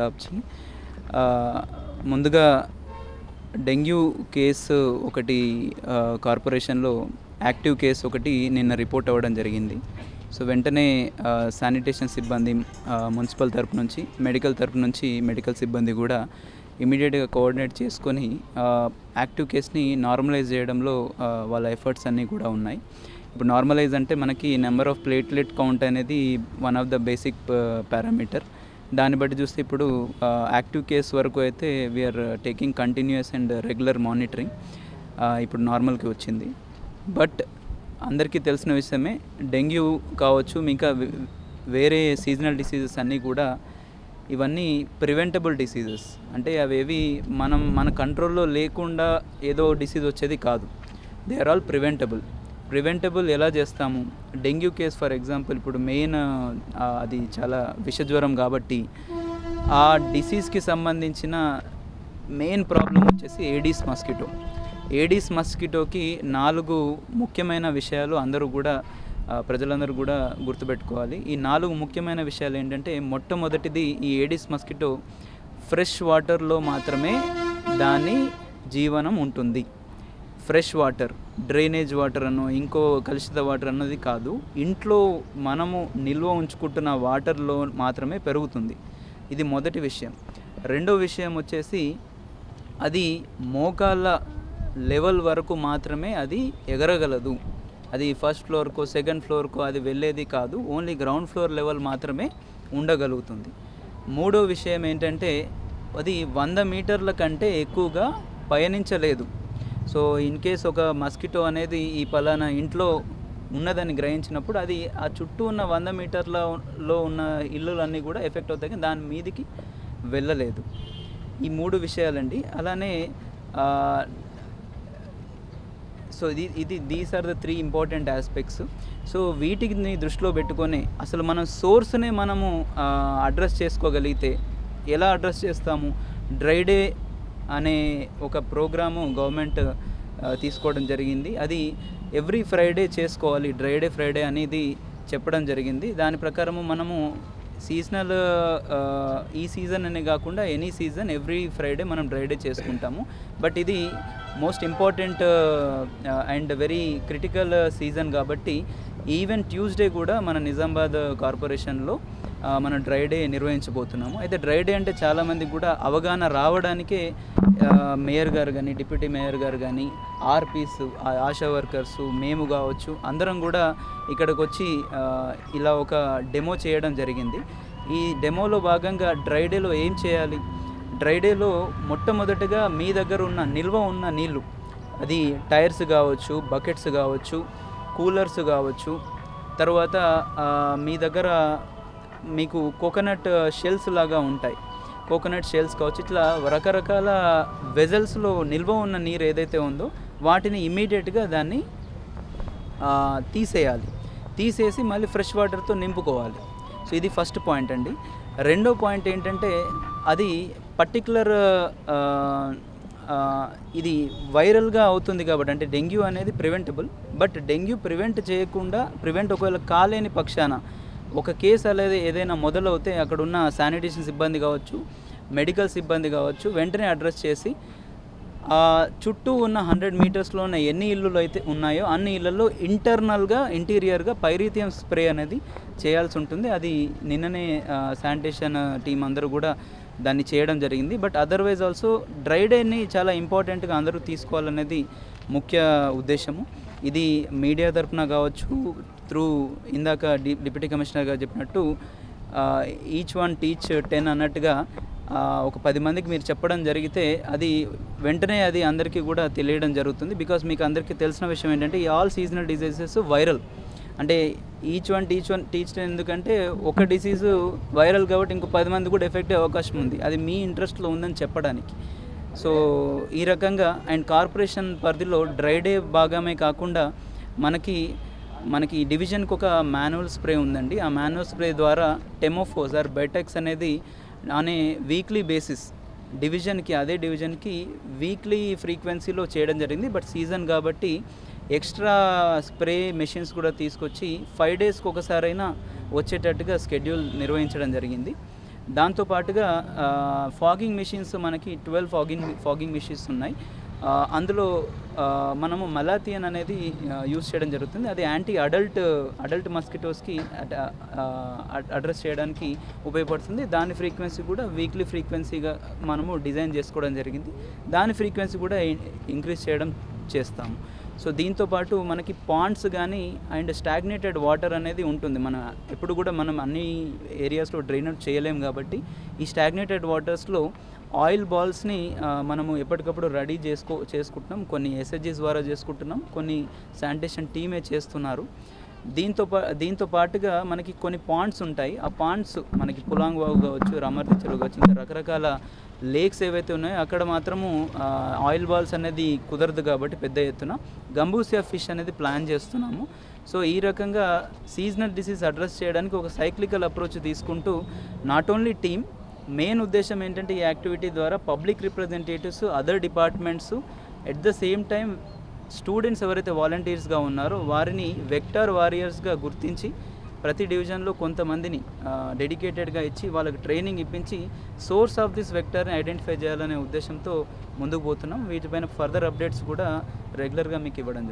దేశవాసియంకు ముందుగా dengue case ఒకటి కార్పొరేషన్లో యాక్టివ్ కేసు ఒకటి నిన్న రిపోర్ట్ అవ్వడం జరిగింది. సో వెంటనే శానిటేషన్ సిబ్బంది మున్సిపల్ తరపు నుంచి మెడికల్ తరపు నుంచి మెడికల్ సిబ్బంది కూడా ఇమీడియట్గా కోఆర్డినేట్ చేసుకొని యాక్టివ్ కేస్ని నార్మలైజ్ చేయడంలో వాళ్ళ ఎఫర్ట్స్ అన్నీ కూడా ఉన్నాయి. ఇప్పుడు నార్మలైజ్ అంటే మనకి నెంబర్ ఆఫ్ ప్లేట్లెట్ కౌంట్ అనేది one of the basic parameter. దాన్ని బట్టి చూస్తే ఇప్పుడు యాక్టివ్ కేస్ వరకు అయితే we're taking continuous and regular monitoring ఇప్పుడు నార్మల్కి వచ్చింది. బట్ అందరికీ తెలిసిన విషయమే డెంగ్యూ కావచ్చు ఇంకా వేరే సీజనల్ డిసీజెస్ అన్నీ కూడా ఇవన్నీ ప్రివెంటబుల్ డిసీజెస్ అంటే అవేవి మనం మన కంట్రోల్లో లేకుండా ఏదో డిసీజ్ వచ్చేది కాదు. They are all preventable preventable ఎలా చేస్తాము? డెంగ్యూ కేస్ ఫర్ ఎగ్జాంపుల్ ఇప్పుడు మెయిన్ అది చాలా విషజ్వరం కాబట్టి ఆ డిసీజ్కి సంబంధించిన మెయిన్ ప్రాబ్లం వచ్చేసి ఏడీస్ మస్కిటో. ఏడీస్ మస్కిటోకి నాలుగు ముఖ్యమైన విషయాలు అందరూ కూడా ప్రజలందరూ కూడా గుర్తుపెట్టుకోవాలి. ఈ నాలుగు ముఖ్యమైన విషయాలు ఏంటంటే మొట్టమొదటిది ఈ ఏడీస్ మస్కిటో ఫ్రెష్ వాటర్లో మాత్రమే దాని జీవనం ఉంటుంది. ఫ్రెష్ వాటర్ డ్రైనేజ్ వాటర్ అన్నో ఇంకో కలుషిత వాటర్ అన్నది కాదు. ఇంట్లో మనము నిల్వ ఉంచుకుంటున్న వాటర్లో మాత్రమే పెరుగుతుంది. ఇది మొదటి విషయం. రెండో విషయం వచ్చేసి అది మోకాళ్ళ లెవెల్ వరకు మాత్రమే అది ఎగరగలదు. అది ఫస్ట్ ఫ్లోర్కో సెకండ్ ఫ్లోర్కో అది వెళ్ళేది కాదు. ఓన్లీ గ్రౌండ్ ఫ్లోర్ లెవెల్ మాత్రమే ఉండగలుగుతుంది. మూడో విషయం ఏంటంటే అది వంద మీటర్ల కంటే ఎక్కువగా పయనించలేదు. సో ఇన్ కేస్ ఒక మస్కిటో అనేది ఈ పలానా ఇంట్లో ఉన్నదని గ్రహించినప్పుడు అది ఆ చుట్టూ ఉన్న వంద మీటర్లలో ఉన్న ఇల్లులన్నీ కూడా ఎఫెక్ట్ అవుతాయి కానీ దాని మీదికి వెళ్ళలేదు. ఈ మూడు విషయాలండి. అలానే సో ఇది ఇది these are the three important aspects so వీటిని దృష్టిలో పెట్టుకొని అసలు మనం సోర్స్నే మనము అడ్రస్ చేసుకోగలిగితే ఎలా అడ్రస్ చేస్తాము? డ్రై డే అనే ఒక ప్రోగ్రాము గవర్నమెంట్ తీసుకోవడం జరిగింది. అది ఎవ్రీ ఫ్రైడే చేసుకోవాలి డ్రైడే ఫ్రైడే అనేది చెప్పడం జరిగింది. దాని ప్రకారము మనము సీజనల్ ఈ సీజన్ అనే కాకుండా ఎనీ సీజన్ ఎవ్రీ ఫ్రైడే మనం డ్రైడే చేసుకుంటాము. బట్ ఇది most important and very critical season కాబట్టి ఈవెన్ ట్యూస్డే కూడా మన నిజామాబాద్ కార్పొరేషన్లో మనం డ్రై డే నిర్వహించబోతున్నాము. అయితే డ్రై డే అంటే చాలామందికి కూడా అవగాహన రావడానికే మేయర్ గారు కానీ డిప్యూటీ మేయర్ గారు కానీ ఆర్పీస్ ఆశా వర్కర్స్ మేము కావచ్చు అందరం కూడా ఇక్కడికి వచ్చి ఇలా ఒక డెమో చేయడం జరిగింది. ఈ డెమోలో భాగంగా డ్రై డేలో ఏం చేయాలి? డ్రై డేలో మొట్టమొదటిగా మీ దగ్గర ఉన్న నిల్వ ఉన్న నీళ్ళు అది టైర్స్ కావచ్చు బకెట్స్ కావచ్చు కూలర్స్ కావచ్చు తర్వాత మీ దగ్గర మీకు కోకోనట్ uh, షెల్స్ లాగా ఉంటాయి. కోకోనట్ షెల్స్ కావచ్చు ఇట్లా రకరకాల వెజల్స్లో నిల్వ ఉన్న నీరు ఏదైతే ఉందో వాటిని ఇమీడియట్గా దాన్ని తీసేయాలి. తీసేసి మళ్ళీ ఫ్రెష్ వాటర్తో నింపుకోవాలి. సో ఇది ఫస్ట్ పాయింట్ అండి. రెండో పాయింట్ ఏంటంటే అది పర్టికులర్ ఇది వైరల్గా అవుతుంది కాబట్టి అంటే డెంగ్యూ అనేది ప్రివెంటబుల్. బట్ డెంగ్యూ ప్రివెంట్ చేయకుండా ప్రివెంట్ ఒకవేళ కాలేని పక్షాన ఒక కేసు అనేది ఏదైనా మొదలవుతే అక్కడ ఉన్న శానిటేషన్ సిబ్బంది కావచ్చు మెడికల్ సిబ్బంది కావచ్చు వెంటనే అడ్రస్ చేసి ఆ చుట్టూ ఉన్న హండ్రెడ్ మీటర్స్లో ఉన్న ఎన్ని ఇల్లులు అయితే ఉన్నాయో అన్ని ఇళ్ళలో ఇంటర్నల్గా ఇంటీరియర్గా పైరీథియం స్ప్రే అనేది చేయాల్సి ఉంటుంది. అది నిన్ననే శానిటేషన్ టీం అందరూ కూడా దాన్ని చేయడం జరిగింది. బట్ అదర్వైజ్ ఆల్సో డ్రై డేని చాలా ఇంపార్టెంట్గా అందరూ తీసుకోవాలనేది ముఖ్య ఉద్దేశము. ఇది మీడియా తరఫున కావచ్చు త్రూ ఇందాక డి డిప్యూటీ కమిషనర్ గారు చెప్పినట్టు ఈచ్ వన్ టీచ్ టెన్ అన్నట్టుగా ఒక పది మందికి మీరు చెప్పడం జరిగితే అది వెంటనే అది అందరికీ కూడా తెలియడం జరుగుతుంది. బికాస్ మీకు అందరికీ తెలిసిన విషయం ఏంటంటే ఈ ఆల్ సీజనల్ డిజీజెస్ వైరల్ అంటే each one teach one teach ఎందుకంటే ఒక డిసీజు వైరల్ కాబట్టి ఇంకో పది మంది కూడా ఎఫెక్ట్ అయ్యే అవకాశం ఉంది. అది మీ ఇంట్రెస్ట్లో ఉందని చెప్పడానికి. సో ఈ రకంగా అండ్ కార్పొరేషన్ పరిధిలో డ్రై డే భాగమే కాకుండా మనకి మనకి ఈ డివిజన్కి ఒక మాన్యువల్ స్ప్రే ఉందండి. ఆ మాన్యువల్ స్ప్రే ద్వారా టెమోఫోస్ ఆర్ బెటెక్స్ అనేది అనే వీక్లీ బేసిస్ డివిజన్కి అదే డివిజన్కి వీక్లీ ఫ్రీక్వెన్సీలో చేయడం జరిగింది. బట్ సీజన్ కాబట్టి ఎక్స్ట్రా స్ప్రే మెషిన్స్ కూడా తీసుకొచ్చి ఫైవ్ డేస్కి ఒకసారైనా వచ్చేటట్టుగా షెడ్యూల్ నిర్వహించడం జరిగింది. దాంతోపాటుగా ఫాగింగ్ మిషన్స్ మనకి ట్వెల్వ్ ఫాగింగ్ ఫాగింగ్ మిషన్స్ ఉన్నాయి. అందులో మనము మలాథియన్ అనేది యూస్ చేయడం జరుగుతుంది. అది యాంటీ అడల్ట్ అడల్ట్ మస్కిటోస్కి అడ్రస్ చేయడానికి ఉపయోగపడుతుంది. దాని ఫ్రీక్వెన్సీ కూడా వీక్లీ ఫ్రీక్వెన్సీగా మనము డిజైన్ చేసుకోవడం జరిగింది. దాని ఫ్రీక్వెన్సీ కూడా ఇంక్రీజ్ చేయడం చేస్తాము. సో దీంతో పాటు మనకి పాండ్స్ కానీ అండ్ స్టాగ్నేటెడ్ వాటర్ అనేది ఉంటుంది. మన ఎప్పుడు కూడా మనం అన్ని ఏరియాస్లో డ్రైనేజ్ చేయలేం కాబట్టి ఈ స్టాగ్నేటెడ్ వాటర్స్లో ఆయిల్ బాల్స్ని మనము ఎప్పటికప్పుడు రెడీ చేసుకో చేసుకుంటున్నాం. కొన్ని ఎస్హెచ్జీస్ ద్వారా చేసుకుంటున్నాం. కొన్ని శానిటేషన్ టీమే చేస్తున్నారు. దీంతో పా దీంతో పాటుగా మనకి కొన్ని పాండ్స్ ఉంటాయి. ఆ పాండ్స్ మనకి పులాంగ్ వాగు కావచ్చు రమర్తి చెరువు కావచ్చు ఇంకా రకరకాల లేక్స్ ఏవైతే ఉన్నాయో అక్కడ మాత్రము ఆయిల్ బాల్స్ అనేది కుదరదు కాబట్టి పెద్ద ఎత్తున. గంబూసియా ఫిష్ అనేది ప్లాన్ చేస్తున్నాము. సో ఈ రకంగా సీజనల్ డిసీజ్ అడ్రస్ చేయడానికి ఒక సైక్లికల్ అప్రోచ్ తీసుకుంటూ నాట్ ఓన్లీ టీమ్ మెయిన్ ఉద్దేశం ఏంటంటే ఈ యాక్టివిటీ ద్వారా public representatives other departments at the same time students ఎవరైతే వాలంటీర్స్గా ఉన్నారో వారిని వెక్టర్ వారియర్స్గా గుర్తించి ప్రతి డివిజన్లో కొంతమందిని డెడికేటెడ్గా ఇచ్చి వాళ్ళకి ట్రైనింగ్ ఇప్పించి సోర్స్ ఆఫ్ దిస్ వెక్టర్ని ఐడెంటిఫై చేయాలనే ఉద్దేశంతో ముందుకు పోతున్నాం. వీటిపైన ఫర్దర్ అప్డేట్స్ కూడా రెగ్యులర్గా మీకు ఇవ్వడం